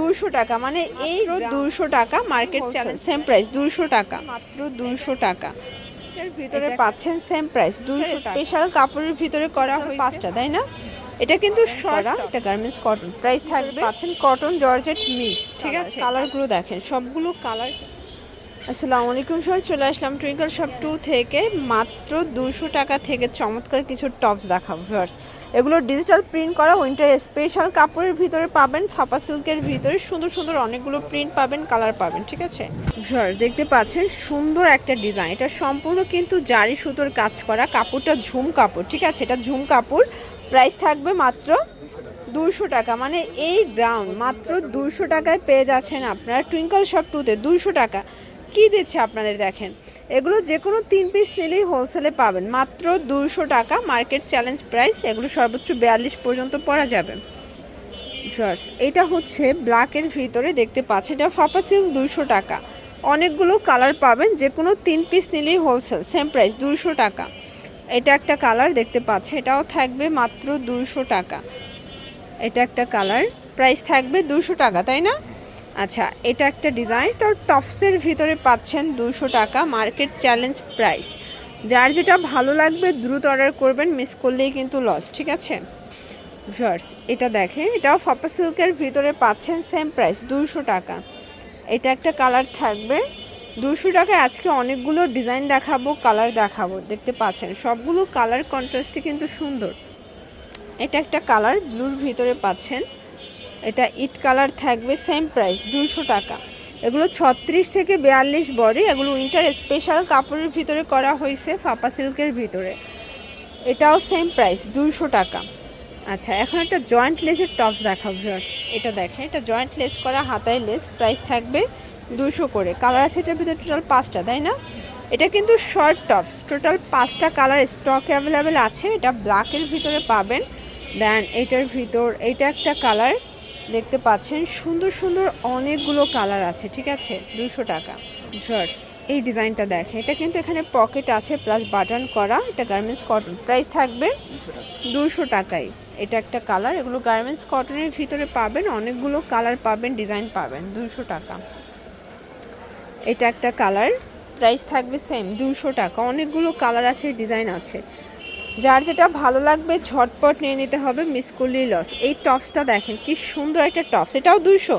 দুশো টাকা মানে এই দুশো টাকা মার্কেট চ্যালেঞ্জ সেম প্রাইস দুশো টাকা। মাত্র দুশো টাকা। এর ভিতরে পাচ্ছেন সেম প্রাইস দুশো স্পেশাল কাপড়ের ভিতরে করা হয় পাঁচটা তাই না? এটা কিন্তু সরা এটা গার্মেন্টস কটন প্রাইস থাকবে পাচ্ছেন কটন জর্জেট মিক্স ঠিক আছে? কালারগুলো দেখেন সবগুলো কালার আসসালামু আলাইকুম স্যার চলে আসলাম টুইঙ্কল শপ টু থেকে। মাত্র দুশো টাকা থেকে চমৎকার কিছু টপস দেখাবো ভিউয়ার্স এগুলো ডিজিটাল প্রিন্ট করা উইন্টার স্পেশাল কাপড়ের ভিতরে পাবেন, ফাপা সিল্কের ভিতরে সুন্দর সুন্দর অনেকগুলো প্রিন্ট পাবেন কালার পাবেন, ঠিক আছে? দেখতে পাচ্ছেন সুন্দর একটা ডিজাইন এটা সম্পূর্ণ কিন্তু জারি সুতোর কাজ করা, কাপড়টা ঝুম কাপড়, ঠিক আছে? এটা ঝুম কাপড় প্রাইস থাকবে মাত্র দুশো টাকা। মানে এই গ্রাউন্ড মাত্র দুশো টাকায় পেয়ে যাচ্ছেন আপনারা টুইঙ্কল শপ টুতে দুশো টাকা। কি দিচ্ছে আপনাদের দেখেন? এগুলো যে কোনো তিন পিস নিলেই হোলসেলে পাবেন। মাত্র দুশো টাকা মার্কেট চ্যালেঞ্জ প্রাইস এগুলো সর্বোচ্চ বিয়াল্লিশ পর্যন্ত পরা যাবে। শর্টস এটা হচ্ছে ব্ল্যাকের ভিতরে দেখতে পাচ্ছেন এটা ফাপা সিল্ক দুশো টাকা। অনেকগুলো কালার পাবেন যে কোনো তিন পিস নিলেই হোলসেল সেম প্রাইস দুশো টাকা। এটা একটা কালার দেখতে পাচ্ছে, এটাও থাকবে মাত্র দুশো টাকা। এটা একটা কালার প্রাইস থাকবে দুশো টাকা, তাই না? আচ্ছা এটা একটা ডিজাইন। তো টপসের ভিতরে পাচ্ছেন দুশো টাকা, মার্কেট চ্যালেঞ্জ প্রাইস। যার যেটা ভালো লাগবে, দ্রুত অর্ডার করবেন, মিস করলেই কিন্তু লস, ঠিক আছে? ভিউয়ার্স, এটা দেখেন, এটাও ফাপা সিল্কের ভিতরে পাচ্ছেন সেম প্রাইস দুশো টাকা। এটা একটা কালার থাকবে। দুশো টাকায় আজকে অনেকগুলো ডিজাইন দেখাবো, কালার দেখাবো, দেখতে পাচ্ছেন? সবগুলো কালার কন্ট্রাস্টে কিন্তু সুন্দর। এটা একটা কালার, ব্লুর ভিতরে পাচ্ছেন। এটা ইট কালার থাকবে সেম প্রাইস দুশো টাকা। এগুলো ছত্রিশ থেকে বিয়াল্লিশ বডি, এগুলো উইন্টার স্পেশাল কাপড়ের ভিতরে করা হয়েছে, ফাপা সিল্কের ভিতরে। এটাও সেম প্রাইস দুশো টাকা। আচ্ছা এখন একটা জয়েন্ট লেসের টপস দেখাবো ভিউয়ার্স। এটা দেখেন এটা জয়েন্ট লেস করা, হাতায় লেস প্রাইস থাকবে দুশো করে। কালার আছে এটার ভিতরে টোটাল পাঁচটা, তাই না? এটা কিন্তু শর্ট টপস টোটাল পাঁচটা কালার স্টক অ্যাভেলেবেল আছে, এটা ব্ল্যাকের ভিতরে পাবেন। দেন এটার ভিতর, এটা একটা কালার দেখতে পাচ্ছেন, সুন্দর সুন্দর অনেকগুলো কালার আছে, ঠিক আছে? দুশো টাকা। ভিউয়ার্স এই ডিজাইনটা দেখেন। এটা কিন্তু এখানে পকেট আছে প্লাস বাটন করা। এটা গার্মেন্টস কটন প্রাইস থাকবে দুশো টাকাই এটা একটা কালার এগুলো গার্মেন্টস কটনের ভিতরে পাবেন, অনেকগুলো কালার পাবেন ডিজাইন পাবেন দুশো টাকা। এটা একটা কালার প্রাইস থাকবে সেম দুশো টাকা। অনেকগুলো কালার আছে ডিজাইন আছে। যার যেটা ভালো লাগবে, ঝটপট নিয়ে নিতে হবে মিস করলেই লস। এই টপসটা দেখেন, কি সুন্দর একটা টপস। এটাও দুশো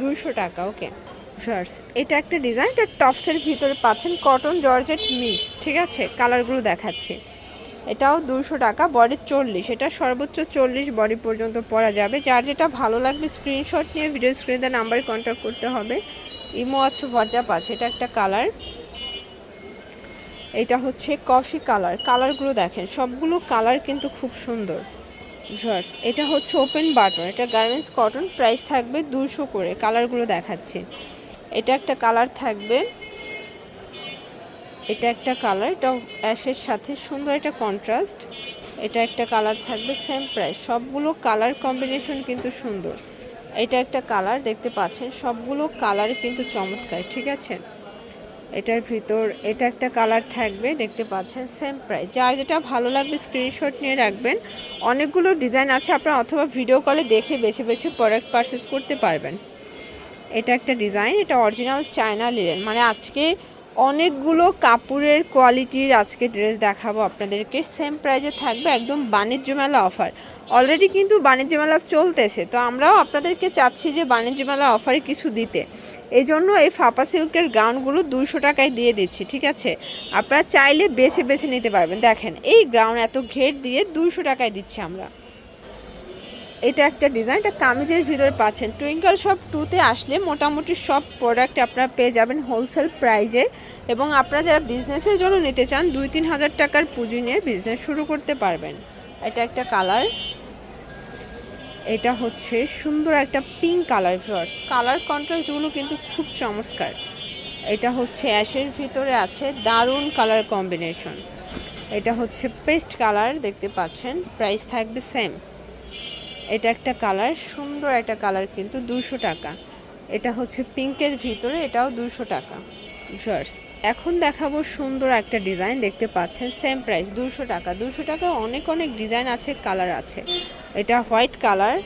দুশো টাকা, ওকে। শার্টস এটা একটা ডিজাইন, এটা টপসের ভিতরে পাচ্ছেন কটন জর্জেট মিক্স, ঠিক আছে? কালারগুলো দেখাচ্ছি। এটাও দুশো টাকা, বডি চল্লিশ। এটা সর্বোচ্চ চল্লিশ বডি পর্যন্ত পরা যাবে। যার যেটা ভালো লাগবে, স্ক্রিনশট নিয়ে ভিডিও স্ক্রিনে নাম্বারে কন্ট্যাক্ট করতে হবে। ইমো আছে হোয়াটসঅ্যাপ আছে, এটা একটা কালার। এটা হচ্ছে কফি কালার। কালারগুলো দেখেন, সবগুলো কালার কিন্তু খুব সুন্দর। ভিউয়ার্স, এটা হচ্ছে ওপেন বাটন, এটা গার্মেন্টস কটন, প্রাইস থাকবে দুশো করে, কালারগুলো দেখাচ্ছি। এটা একটা কালার থাকবে, এটা একটা কালার, এটা অ্যাশের সাথে সুন্দর একটা কন্ট্রাস্ট এটা একটা কালার থাকবে সেম প্রাইস সবগুলো কালার কম্বিনেশন কিন্তু সুন্দর। এটা একটা কালার, দেখতে পাচ্ছেন, সবগুলো কালার কিন্তু চমৎকার, ঠিক আছে? এটার ভিতর, এটা একটা কালার থাকবে, দেখতে পাচ্ছেন সেম প্রাইস যার যেটা ভালো লাগবে স্ক্রিনশট নিয়ে রাখবেন। অনেকগুলো ডিজাইন আছে, আপনারা অথবা ভিডিও কলে দেখে বেছে বেছে প্রোডাক্ট পারচেস করতে পারবেন। এটা একটা ডিজাইন এটা অরিজিনাল চায়না লিলেন মানে আজকে অনেকগুলো কাপড়ের কোয়ালিটির আজকে ড্রেস দেখাবো আপনাদেরকে। সেম প্রাইজে থাকবে একদম বাণিজ্য মেলা অফার। অলরেডি কিন্তু বাণিজ্য মেলা চলতেছে, তো আমরাও আপনাদেরকে চাচ্ছি যে বাণিজ্য মেলা অফারে কিছু দিতে। এই জন্য এই ফাপা সিল্কের গাউনগুলো দুশো টাকায় দিয়ে দিচ্ছি, ঠিক আছে? আপনারা চাইলে বেছে বেছে নিতে পারবেন। দেখেন, এই গাউন এত ঘের দিয়ে দুশো টাকায় দিচ্ছি আমরা। এটা একটা ডিজাইন, এটা কামিজের ভিতরে পাচ্ছেন। টুইঙ্কল শপ টুতে আসলে মোটামুটি সব প্রোডাক্ট আপনারা পেয়ে যাবেন হোলসেল প্রাইজে এবং আপনারা যারা বিজনেসের জন্য নিতে চান, দুই তিন হাজার টাকার পুঁজি নিয়ে বিজনেস শুরু করতে পারবেন। এটা একটা কালার এটা হচ্ছে সুন্দর একটা পিঙ্ক কালার ভিউয়ার্স কালার কন্ট্রাস্টগুলো কিন্তু খুব চমৎকার। এটা হচ্ছে অ্যাশের ভিতরে আছে দারুণ কালার কম্বিনেশন এটা হচ্ছে পেস্ট কালার দেখতে পাচ্ছেন? প্রাইস থাকবে সেম এটা একটা কালার সুন্দর একটা কালার কিন্তু দুশো টাকা। এটা হচ্ছে পিঙ্কের ভিতরে, এটাও দুশো টাকা। ভিউয়ার্স এখন দেখাবো সুন্দর একটা ডিজাইন দেখতে পাচ্ছেন সেম প্রাইস দুশো টাকা। দুশো টাকা অনেক অনেক ডিজাইন আছে কালার আছে। এটা হোয়াইট কালার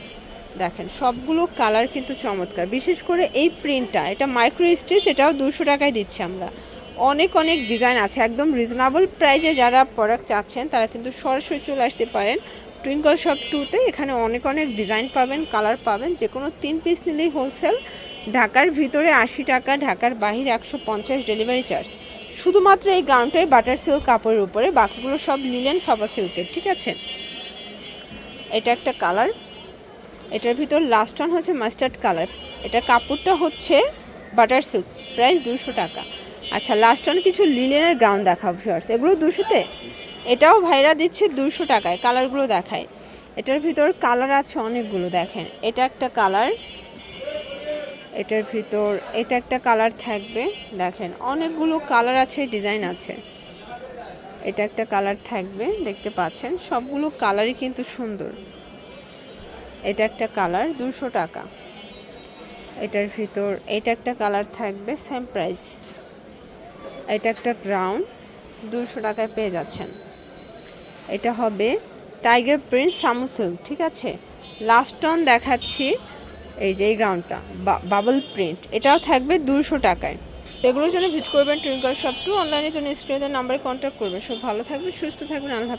দেখেন, সবগুলো কালার কিন্তু চমৎকার। বিশেষ করে এই প্রিন্টটা এটা মাইক্রো স্টিচ এটাও দুশো টাকায় দিচ্ছি আমরা। অনেক অনেক ডিজাইন আছে, একদম রিজনেবল প্রাইজে যারা প্রোডাক্ট চাচ্ছেন, তারা কিন্তু সরাসরি চলে আসতে পারেন। টুইঙ্কল শপ টুতে এখানে অনেক অনেক ডিজাইন পাবেন কালার পাবেন যে কোনো তিন পিস নিলেই হোলসেল ঢাকার ভিতরে আশি টাকা, ঢাকার বাহিরে একশো পঞ্চাশ ডেলিভারি চার্জ শুধুমাত্র এই গাউনটাই বাটার সিল্ক কাপড়ের উপরে, বাকিগুলো সব লিলেন ফাবা সিল্কের ঠিক আছে? এটা একটা কালার এটার ভিতর লাস্ট ওয়ান হচ্ছে মাস্টার্ড কালার এটার কাপড়টা হচ্ছে বাটার সিল্ক প্রাইস দুশো টাকা। আচ্ছা লাস্ট ওয়ান কিছু লিলেনের গ্রাউন্ড দেখাবো ফার্স এগুলো দুশোতে? এটাও ভাইরা দিচ্ছে দুশো টাকায় কালারগুলো দেখায়। এটার ভিতর কালার আছে অনেকগুলো, দেখেন। এটা একটা কালার এটার ভিতর, এটা একটা কালার থাকবে, দেখেন, অনেকগুলো কালার আছে ডিজাইন আছে। এটা একটা কালার থাকবে, দেখতে পাচ্ছেন, সবগুলো কালারই কিন্তু সুন্দর। এটা একটা কালার দুশো টাকা। এটার ভিতর, এটা একটা কালার থাকবে সেম প্রাইস এটা একটা গ্রাউন্ড দুশো টাকায় পেয়ে যাচ্ছেন। এটা হবে টাইগার প্রিন্ট সামুসেল ঠিক আছে? লাস্ট অন দেখাচ্ছি। এই যে, এই গ্রাউন্ডটা বাবল প্রিন্ট এটাও থাকবে দুশো টাকায় এগুলোর জন্য ভিজিট করবেন টুইঙ্কল শপ টু অনলাইনের জন্য স্ক্রিনের নাম্বারে কন্ট্যাক্ট করবেন সব ভালো থাকবে সুস্থ থাকবেন, আল্লাহ।